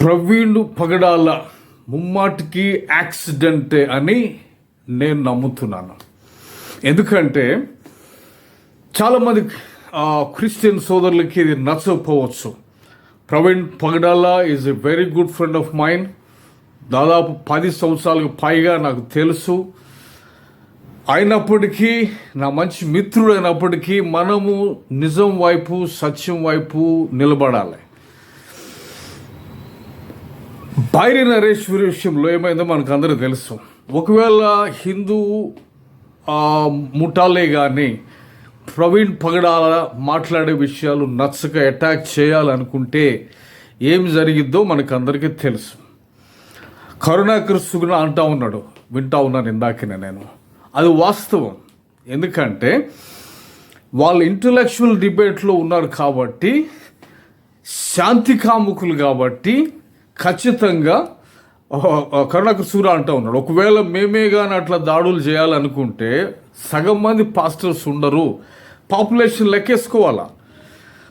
ప్రవీణ్ పగడాల ముమ్మాటికి యాక్సిడెంటే అని నేను నమ్ముతున్నాను. ఎందుకంటే చాలామంది క్రిస్టియన్ సోదరులకి ఇది నచ్చకపోవచ్చు. Praveen Pagadala is a very good friend of mine దాదాపు పది సంవత్సరాలకు పైగా నాకు తెలుసు. అయినప్పటికీ నా మంచి మిత్రుడు అయినప్పటికీ మనము నిజం వైపు సత్యం వైపు నిలబడాలి. బైరి నరేశ్వరి విషయంలో ఏమైందో మనకు అందరూ తెలుసు. ఒకవేళ హిందూ ముఠాలే కానీ ప్రవీణ్ పగడాల మాట్లాడే విషయాలు నచ్చక అటాక్ చేయాలనుకుంటే ఏం జరిగిద్దో మనకు అందరికీ తెలుసు. కరుణాకర్ సుగుణ అంటా ఉన్నాడు. వింటా ఉన్నాను ఇందాకనే నేను. అది వాస్తవం. ఎందుకంటే వాళ్ళు ఇంటలెక్చువల్ డిబేట్లో ఉన్నారు కాబట్టి శాంతి కాముకులు కాబట్టి ఖచ్చితంగా కరుణాకర్ సూర ఉన్నాడు. ఒకవేళ మేమే కానీ అట్లా దాడులు చేయాలనుకుంటే సగం మంది పాస్టర్స్ ఉండరు. పాపులేషన్ లెక్కేసుకోవాలా?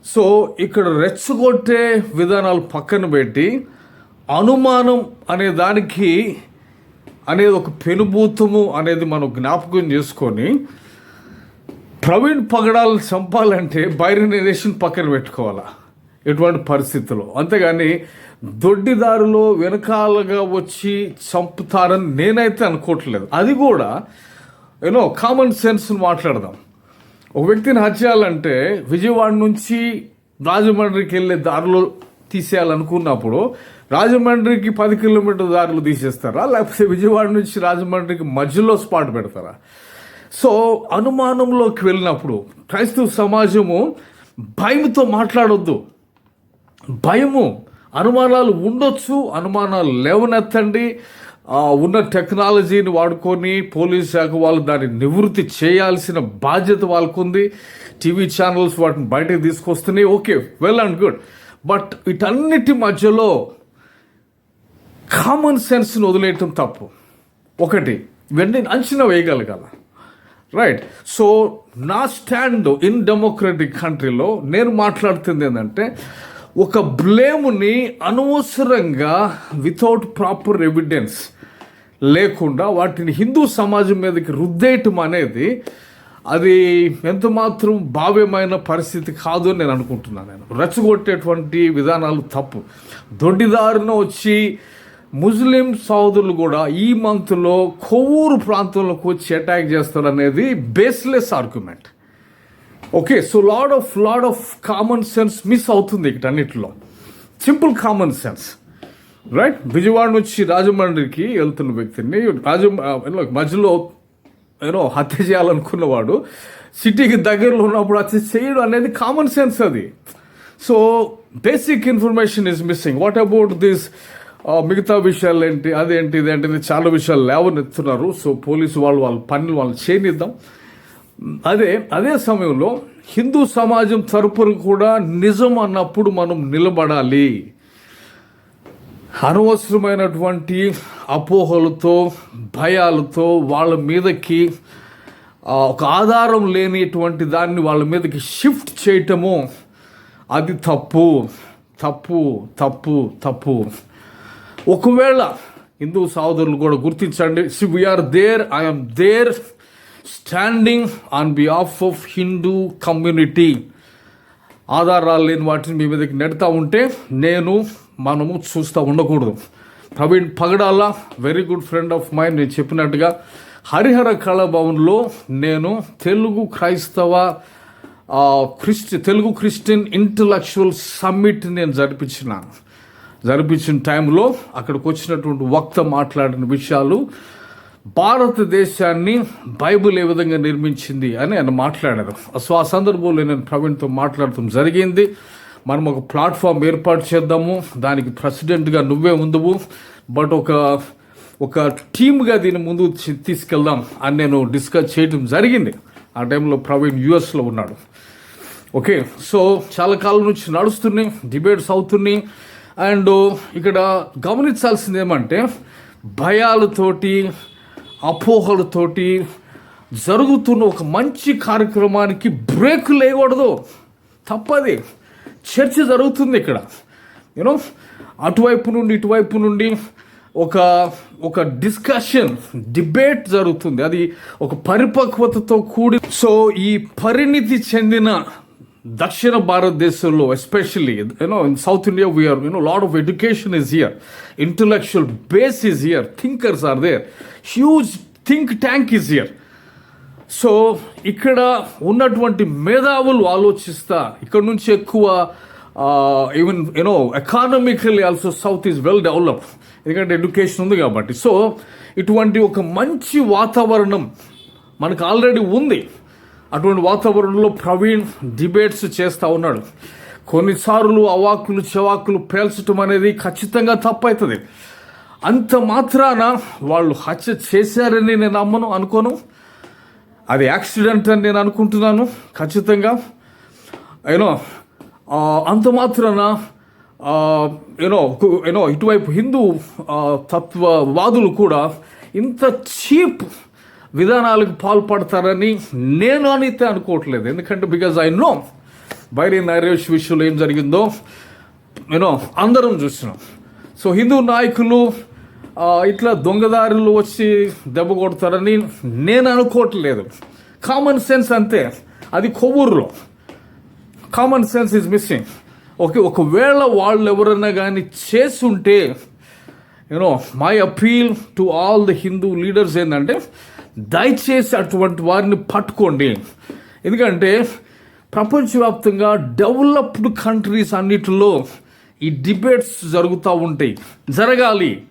సో ఇక్కడ రెచ్చగొట్టే విధానాలు పక్కన పెట్టి అనుమానం అనే దానికి అనేది ఒక పెనుభూతము అనేది మనం జ్ఞాపకం చేసుకొని ప్రవీణ్ పగడాలను చంపాలంటే బైరి నేషన్ పక్కన పెట్టుకోవాలా? ఎటువంటి పరిస్థితుల్లో అంతేగాని దొడ్డిదారులో వెనకాలగా వచ్చి చంపుతారని నేనైతే అనుకోవట్లేదు. అది కూడా యూనో కామన్ సెన్స్ మాట్లాడదాం. ఒక వ్యక్తిని హత్యాలంటే విజయవాడ నుంచి రాజమండ్రికి వెళ్ళే దారిలో తీసేయాలనుకున్నప్పుడు రాజమండ్రికి పది కిలోమీటర్ దారిలో తీసేస్తారా? లేకపోతే విజయవాడ నుంచి రాజమండ్రికి మధ్యలో స్పాట్ పెడతారా? సో అనుమానంలోకి వెళ్ళినప్పుడు క్రైస్తవ సమాజము భయంతో మాట్లాడొద్దు. భయము అనుమానాలు ఉండొచ్చు అనుమానాలు లేవనెత్తండి. ఉన్న టెక్నాలజీని వాడుకొని పోలీస్ శాఖ వాళ్ళు దాన్ని నివృత్తి చేయాల్సిన బాధ్యత వాళ్ళకు ఉంది టీవీ ఛానల్స్ వాటిని బయటకు తీసుకొస్తున్నాయి. Okay well and good. But వీటన్నిటి మధ్యలో కామన్ సెన్స్ని వదిలేయటం తప్పు. ఒకటి ఇవన్నీ అంచనా వేయగలగాల. రైట్ సో నా స్టాండ్ ఇన్ డెమోక్రటిక్ కంట్రీలో నేను మాట్లాడుతుంది ఏంటంటే ఒక బ్లేమ్ని అనవసరంగా వితౌట్ ప్రాపర్ ఎవిడెన్స్ లేకుండా వాటిని హిందూ సమాజం మీదకి రుద్దేయటం అనేది అది ఎంత మాత్రం భావ్యమైన పరిస్థితి కాదు అని నేను అనుకుంటున్నాను నేను. రెచ్చగొట్టేటువంటి విధానాలు తప్పు. దొడ్డిదారిన వచ్చి ముస్లిం సోదరులు కూడా ఈ మంత్లో కొవ్వూరు ప్రాంతంలోకి వచ్చి అటాక్ చేస్తారు అనేది baseless argument okay so lot of lot of common sense miss అవుతుంది ఇక్కడ అన్నిటిలో simple common sense right Vijayawada నుంచి రాజమండ్రికి వెళ్తున్న వ్యక్తిని రాజం మధ్యలో ఏదో హత్య చేయాలనుకున్నవాడు సిటీకి దగ్గరలో ఉన్నప్పుడు హత్య చేయడం అనేది కామన్ సెన్స్ అది. So basic information is missing what about this మిగతా విషయాలు ఏంటి అదేంటి ఇదేంటి ఇది చాలా విషయాలు లేవనెత్తున్నారు. సో పోలీసు వాళ్ళు వాళ్ళ పనులు వాళ్ళు చేయనిద్దాం అదే అదే సమయంలో హిందూ సమాజం తరపున కూడా నిజం అన్నప్పుడు మనం నిలబడాలి. అనవసరమైనటువంటి అపోహలతో భయాలతో వాళ్ళ మీదకి ఒక ఆధారం లేనిటువంటి దాన్ని వాళ్ళ మీదకి షిఫ్ట్ చేయటము అది తప్పు. తప్పు తప్పు తప్పు. ఒకవేళ హిందూ సహోదరులు కూడా గుర్తించండి see we're there I'm there standing on behalf of Hindu community ఆధారాలు లేని వాటిని మీ మీదకి నెడతా ఉంటే నేను మనము చూస్తూ ఉండకూడదు. Praveen Pagadala very good friend of mind నేను చెప్పినట్టుగా హరిహర కళాభవన్లో నేను తెలుగు క్రైస్తవ క్రిస్టి తెలుగు క్రిస్టియన్ ఇంటలెక్చువల్ సమ్మిట్ నేను జరిపించినాను జరిపించిన టైంలో అక్కడికి వచ్చినటువంటి వక్త మాట్లాడిన విషయాలు భారతదేశాన్ని బైబిల్ ఏ విధంగా నిర్మించింది అని ఆయన మాట్లాడారు. సో ఆ సందర్భంలో నేను ప్రవీణ్తో మాట్లాడటం జరిగింది. మనం ఒక ప్లాట్ఫామ్ ఏర్పాటు చేద్దాము. దానికి ప్రెసిడెంట్గా నువ్వే ఉండవు బట్ ఒక ఒక టీమ్గా దీన్ని ముందు తీసుకెళ్దాం అని నేను డిస్కస్ చేయడం జరిగింది. ఆ టైంలో ప్రవీణ్ యుఎస్లో ఉన్నాడు. ఓకే సో చాలా కాలం నుంచి నడుస్తున్నాయి డిబేట్స్ అవుతున్నాయి. అండ్ ఇక్కడ గమనించాల్సింది ఏమంటే భయాలతోటి అపోహలతోటి జరుగుతున్న ఒక మంచి కార్యక్రమానికి బ్రేక్ లేకూడదు తప్పది. చర్చ జరుగుతుంది ఇక్కడ. యూనో అటువైపు నుండి ఇటువైపు నుండి ఒక ఒక డిస్కషన్ డిబేట్ జరుగుతుంది. అది ఒక పరిపక్వతతో కూడి సో ఈ పరిణితి చెందిన దక్షిణ భారతదేశంలో especially you know in South India we're you know lot of education is here intellectual base is here thinkers are there huge think tank is here so ఇక్కడ ఉన్నటువంటి మేధావులు ఆలోచిస్తా. ఇక్కడ నుంచి ఎక్కువ even you know economically also south is well develop ఎందుకంటే education ఉంది కాబట్టి. సో ఇటువంటి ఒక మంచి వాతావరణం మనకు ఆల్రెడీ ఉంది. అటువంటి వాతావరణంలో ప్రవీణ్ డిబేట్స్ చేస్తూ ఉన్నాడు. కొన్నిసార్లు అవాక్కులు చెవాకులు పేల్చటం అనేది ఖచ్చితంగా తప్పవుతుంది అంత మాత్రాన వాళ్ళు హత్య చేశారని నేను నమ్మను అనుకోను. అది యాక్సిడెంట్ అని నేను అనుకుంటున్నాను ఖచ్చితంగా. యూనో అంత మాత్రాన యూనో యూనో ఇటువైపు హిందూ తత్వవాదులు కూడా ఇంత చీప్ విధానాలకు పాల్పడతారని నేను అయితే అనుకోవట్లేదు. ఎందుకంటే because I know Bairi Naresh విషయంలో ఏం జరిగిందో యూనో అందరం చూసినాం. సో హిందూ నాయకులు ఇట్లా దొంగదారులు వచ్చి దెబ్బ కొడతారని నేను అనుకోవట్లేదు. కామన్ సెన్స్ అంతే. అది కొవ్వూరులో. Common sense is missing okay ఒకవేళ వాళ్ళు ఎవరైనా కానీ చేస్తుంటే you know my appeal to all the Hindu leaders ఏంటంటే దయచేసి అటువంటి వారిని పట్టుకోండి. ఎందుకంటే ప్రపంచవ్యాప్తంగా డెవలప్డ్ కంట్రీస్ అన్నిటిలో ఈ డిబేట్స్ జరుగుతూ ఉంటాయి. జరగాలి.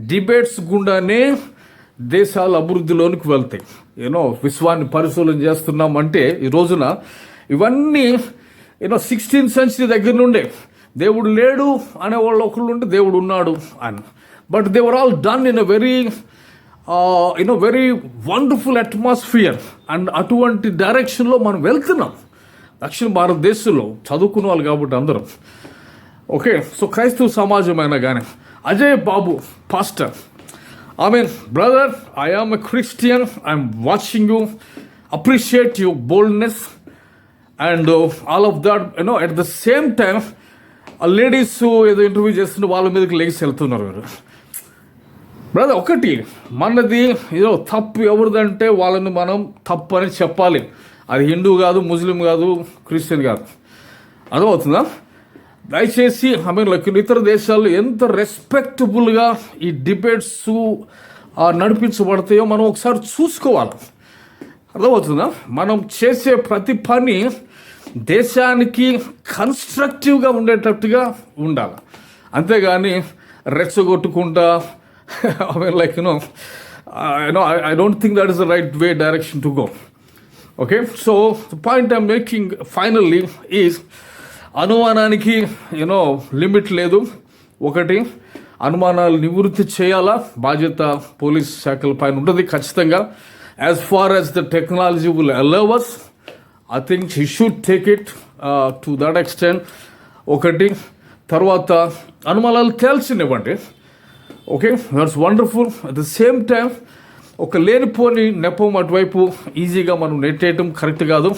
డిబేట్స్ గుండానే దేశాలు అభివృద్ధిలోనికి వెళ్తాయి. ఏనో విశ్వాన్ని పరిశీలన చేస్తున్నామంటే ఈ రోజున ఇవన్నీ ఏదో సిక్స్టీన్త్ సెంచరీ దగ్గర నుండే దేవుడు లేడు అనే వాళ్ళు ఒకళ్ళు ఉంటే దేవుడు ఉన్నాడు అని. But they were all done in a very you know very wonderful atmosphere and అటువంటి డైరెక్షన్లో మనం వెళ్తున్నాం. దక్షిణ భారతదేశంలో చదువుకున్న వాళ్ళు కాబట్టి అందరం. ఓకే సో క్రైస్తవ సమాజం అయినా కానీ Ajay Babu pastor I mean brother I am a Christian I'm watching you appreciate your boldness and all of that you know at the same time ladies ఏదో ఇంటర్వ్యూ చేస్తుంటే వాళ్ళ మీదకి లేచి వెళ్తున్నారు. మీరు బ్రదర్ ఒకటి మనది ఏదో తప్పు ఎవరిదంటే వాళ్ళని మనం తప్పు అని చెప్పాలి. అది హిందూ కాదు ముస్లిం కాదు క్రిస్టియన్ కాదు. అర్థమవుతుందా? దయచేసి ఐ మీన్ లైక్ ఇతర దేశాల్లో ఎంత రెస్పెక్టబుల్గా ఈ డిబేట్స్ నడిపించబడతాయో మనం ఒకసారి చూసుకోవాలి. అర్థమవుతుందా? మనం చేసే ప్రతి పని దేశానికి కన్స్ట్రక్టివ్గా ఉండేటట్టుగా ఉండాలి. అంతేగాని రెచ్చగొట్టుకుంటా I mean like you know you know I don't think that is the right way direction to go okay so the point I'm making finally is అనుమానానికి యూనో లిమిట్ లేదు. ఒకటి అనుమానాలు నివృత్తి చేయాలా? బాధ్యత పోలీస్ శాఖల పైన ఉంటుంది ఖచ్చితంగా. As far as the technology will allow us I think he should take it to that extent ఒకటి తర్వాత అనుమానాలు తేల్చినివ్వండి. Okay that's wonderful at the same time ఒక లేనిపోని నెపం అటువైపు ఈజీగా మనం నెట్టేయటం కరెక్ట్ కాదు.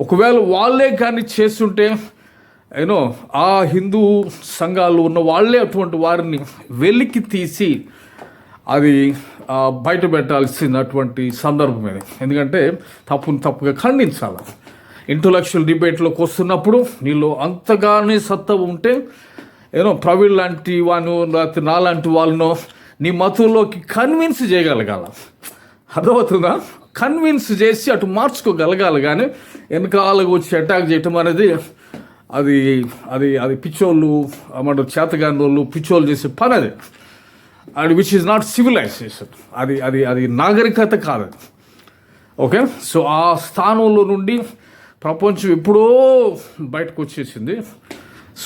ఒకవేళ వాళ్ళే కానీ చేస్తుంటే యూనో ఆ హిందూ సంఘాలు ఉన్న వాళ్ళే అటువంటి వారిని వెలికి తీసి అది బయట పెట్టాల్సినటువంటి సందర్భం ఇది. ఎందుకంటే తప్పుని తప్పుగా ఖండించాలి. ఇంటలెక్చువల్ డిబేట్లోకి వస్తున్నప్పుడు నీలో అంతగానే సత్తా ఉంటే ఏదో ప్రవీణ్ లాంటి వాను లేకపోతే నాలాంటి వాళ్ళను నీ మతంలోకి కన్విన్స్ చేయగలగాల. అర్థమవుతుందా? కన్విన్స్ చేసి అటు మార్చుకోగలగాలి. కానీ వెనకాలకు వచ్చి అటాక్ చేయటం అనేది అది అది అది పిచ్చోళ్ళు మన చేతగాని వాళ్ళు పిచ్చోళ్ళు చేసే పని అది. And which is not civilization అది అది అది నాగరికత కాదు ఓకే? సో ఆ స్థానంలో నుండి ప్రపంచం ఎప్పుడో బయటకు వచ్చేసింది.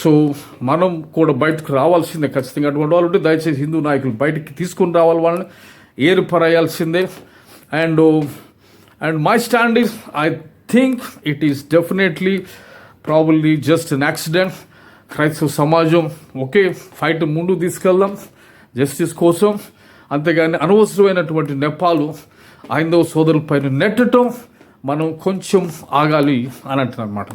సో మనం కూడా బయటకు రావాల్సిందే ఖచ్చితంగా. అటువంటి వాళ్ళు ఉంటే దయచేసి హిందూ నాయకులు బయటికి తీసుకుని రావాలి వాళ్ళని ఏర్పరాయాల్సిందే and and my stand is I think it is definitely probably just an accident. క్రైస్తవ సమాజం ఒకే ఫైట్ ముందుకు తీసుకెళ్దాం జస్టిస్ కోసం. అంతేగాని అనవసరమైనటువంటి నెపాలు హైందవ సోదరులపైన నెట్టడం మనం కొంచెం ఆగాలి అని అంటున్నారు అనమాట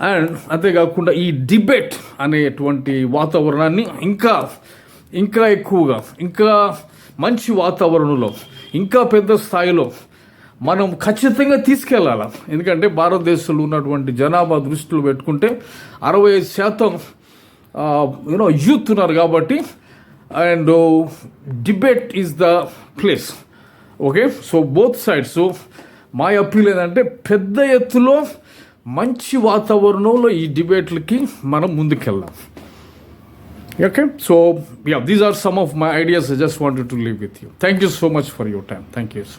అండ్ అంతేకాకుండా ఈ డిబేట్ అనేటువంటి వాతావరణాన్ని ఇంకా ఇంకా ఎక్కువగా ఇంకా మంచి వాతావరణంలో ఇంకా పెద్ద స్థాయిలో మనం ఖచ్చితంగా తీసుకెళ్ళాలి? ఎందుకంటే భారతదేశంలో ఉన్నటువంటి జనాభా దృష్టిలో పెట్టుకుంటే అరవై ఐదు శాతం యూనో యూత్ ఉన్నారు కాబట్టి and debate is the place okay so both sides మా అప్పీల్ ఏంటంటే పెద్ద ఎత్తులో మంచి వాతావరణంలో ఈ డిబేట్లకి మనం ముందుకెళ్దాం. Okay so yeah these are some of my ideas I just wanted to leave with you thank you so much for your time thank you so